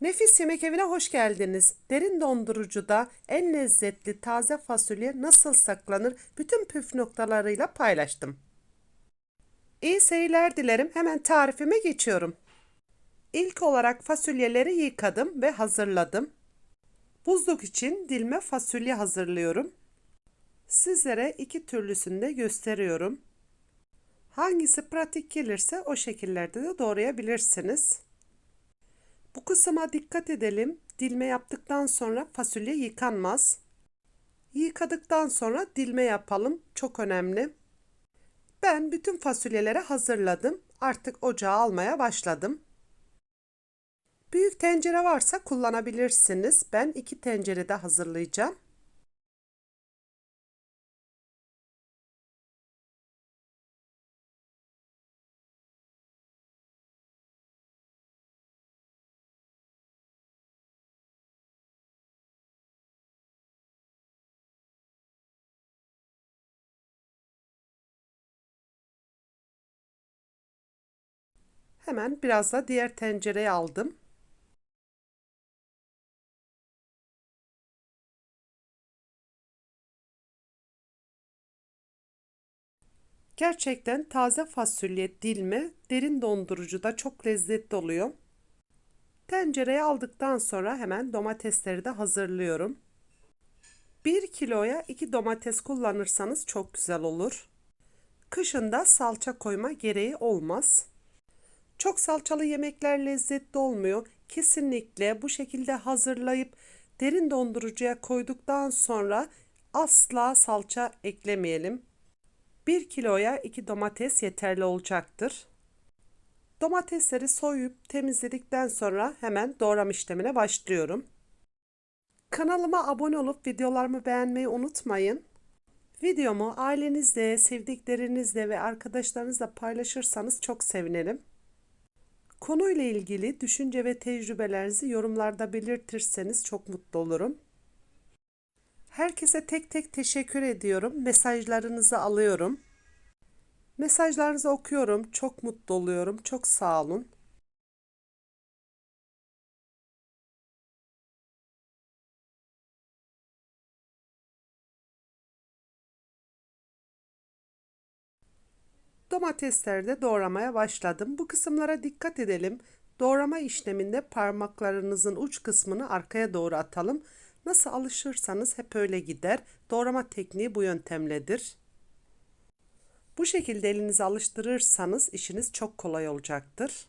Nefis Yemek Evi'ne hoş geldiniz. Derin dondurucuda en lezzetli taze fasulye nasıl saklanır bütün püf noktalarıyla paylaştım. İyi seyirler dilerim. Hemen tarifime geçiyorum. İlk olarak fasulyeleri yıkadım ve hazırladım. Buzluk için dilme fasulye hazırlıyorum. Sizlere iki türlüsünü de gösteriyorum. Hangisi pratik gelirse o şekillerde de doğrayabilirsiniz. Bu kısma dikkat edelim. Dilme yaptıktan sonra fasulye yıkanmaz. Yıkadıktan sonra dilme yapalım. Çok önemli. Ben bütün fasulyeleri hazırladım. Artık ocağa almaya başladım. Büyük tencere varsa kullanabilirsiniz. Ben iki tencerede hazırlayacağım. Hemen biraz da diğer tencereye aldım. Gerçekten taze fasulye dilme derin dondurucuda çok lezzetli oluyor. Tencereye aldıktan sonra hemen domatesleri de hazırlıyorum. 1 kiloya 2 domates kullanırsanız çok güzel olur. Kışında salça koyma gereği olmaz. Çok salçalı yemekler lezzetli olmuyor. Kesinlikle bu şekilde hazırlayıp derin dondurucuya koyduktan sonra asla salça eklemeyelim. 1 kiloya 2 domates yeterli olacaktır. Domatesleri soyup temizledikten sonra hemen doğram işlemine başlıyorum. Kanalıma abone olup videolarımı beğenmeyi unutmayın. Videomu ailenizle, sevdiklerinizle ve arkadaşlarınızla paylaşırsanız çok sevinirim. Konuyla ilgili düşünce ve tecrübelerinizi yorumlarda belirtirseniz çok mutlu olurum. Herkese tek tek teşekkür ediyorum. Mesajlarınızı alıyorum. Mesajlarınızı okuyorum. Çok mutlu oluyorum. Çok sağ olun. Domatesleri de doğramaya başladım. Bu kısımlara dikkat edelim. Doğrama işleminde parmaklarınızın uç kısmını arkaya doğru atalım. Nasıl alışırsanız hep öyle gider. Doğrama tekniği bu yöntemledir. Bu şekilde elinizi alıştırırsanız işiniz çok kolay olacaktır.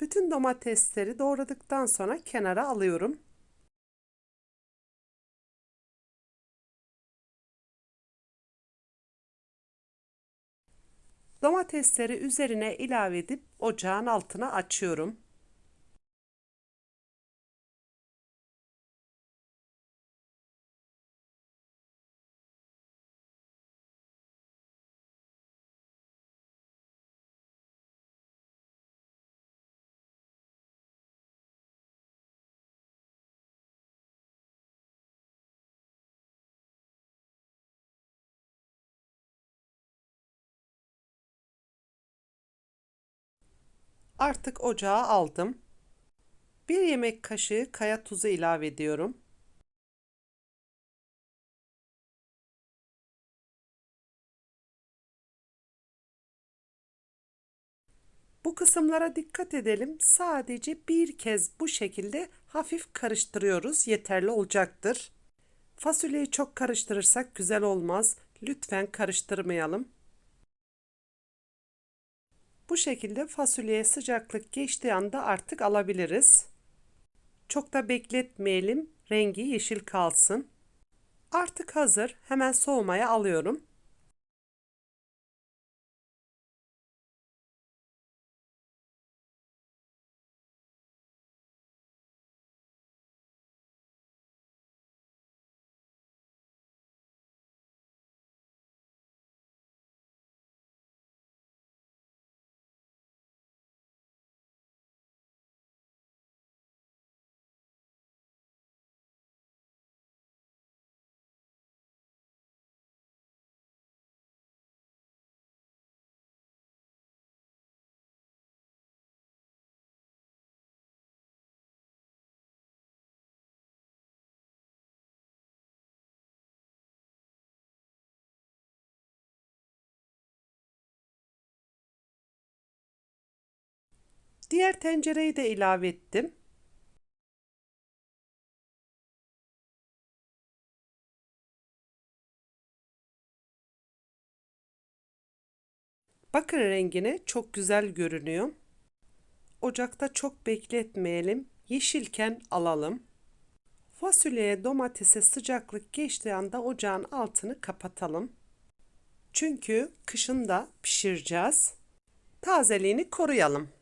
Bütün domatesleri doğradıktan sonra kenara alıyorum. Domatesleri üzerine ilave edip ocağın altına açıyorum. Artık ocağa aldım. Bir yemek kaşığı kaya tuzu ilave ediyorum. Bu kısımlara dikkat edelim. Sadece bir kez bu şekilde hafif karıştırıyoruz. Yeterli olacaktır. Fasulyeyi çok karıştırırsak güzel olmaz. Lütfen karıştırmayalım. Bu şekilde fasulyeye sıcaklık geçtiği anda artık alabiliriz. Çok da bekletmeyelim. Rengi yeşil kalsın. Artık hazır. Hemen soğumaya alıyorum. Diğer tencereyi de ilave ettim. Bakın rengine çok güzel görünüyor. Ocakta çok bekletmeyelim. Yeşilken alalım. Fasulyeye, domatese sıcaklık geçtiği anda ocağın altını kapatalım. Çünkü kışın da pişireceğiz. Tazeliğini koruyalım.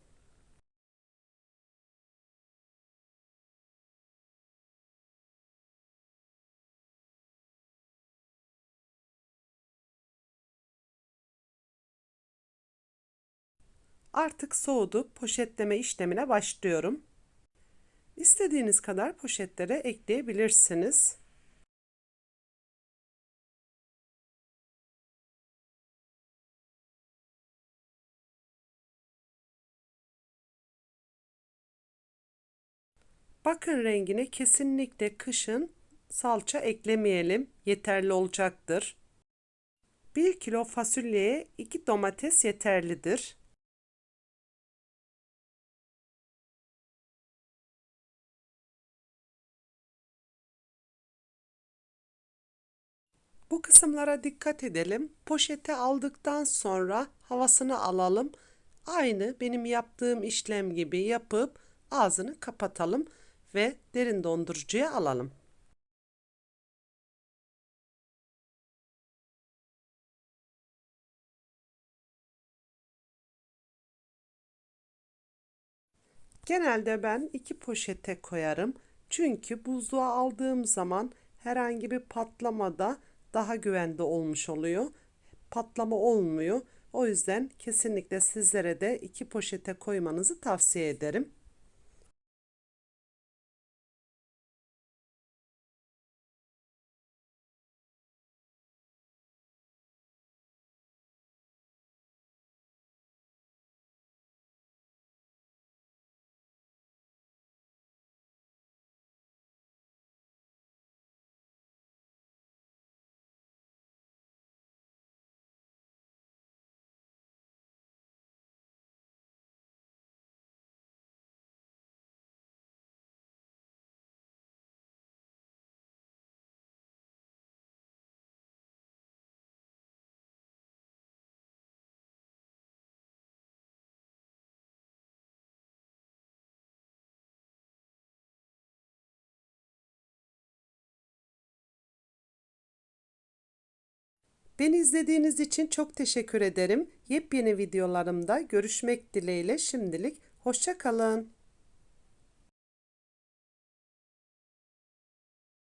Artık soğudu. Poşetleme işlemine başlıyorum. İstediğiniz kadar poşetlere ekleyebilirsiniz. Bakın rengine kesinlikle kışın salça eklemeyelim. Yeterli olacaktır. 1 kilo fasulyeye 2 domates yeterlidir. Bu kısımlara dikkat edelim. Poşete aldıktan sonra havasını alalım. Aynı benim yaptığım işlem gibi yapıp ağzını kapatalım ve derin dondurucuya alalım. Genelde ben iki poşete koyarım. Çünkü buzluğa aldığım zaman herhangi bir patlamada daha güvende olmuş oluyor. Patlama olmuyor. O yüzden kesinlikle sizlere de iki poşete koymanızı tavsiye ederim. Beni izlediğiniz için çok teşekkür ederim. Yepyeni videolarımda görüşmek dileğiyle şimdilik hoşça kalın.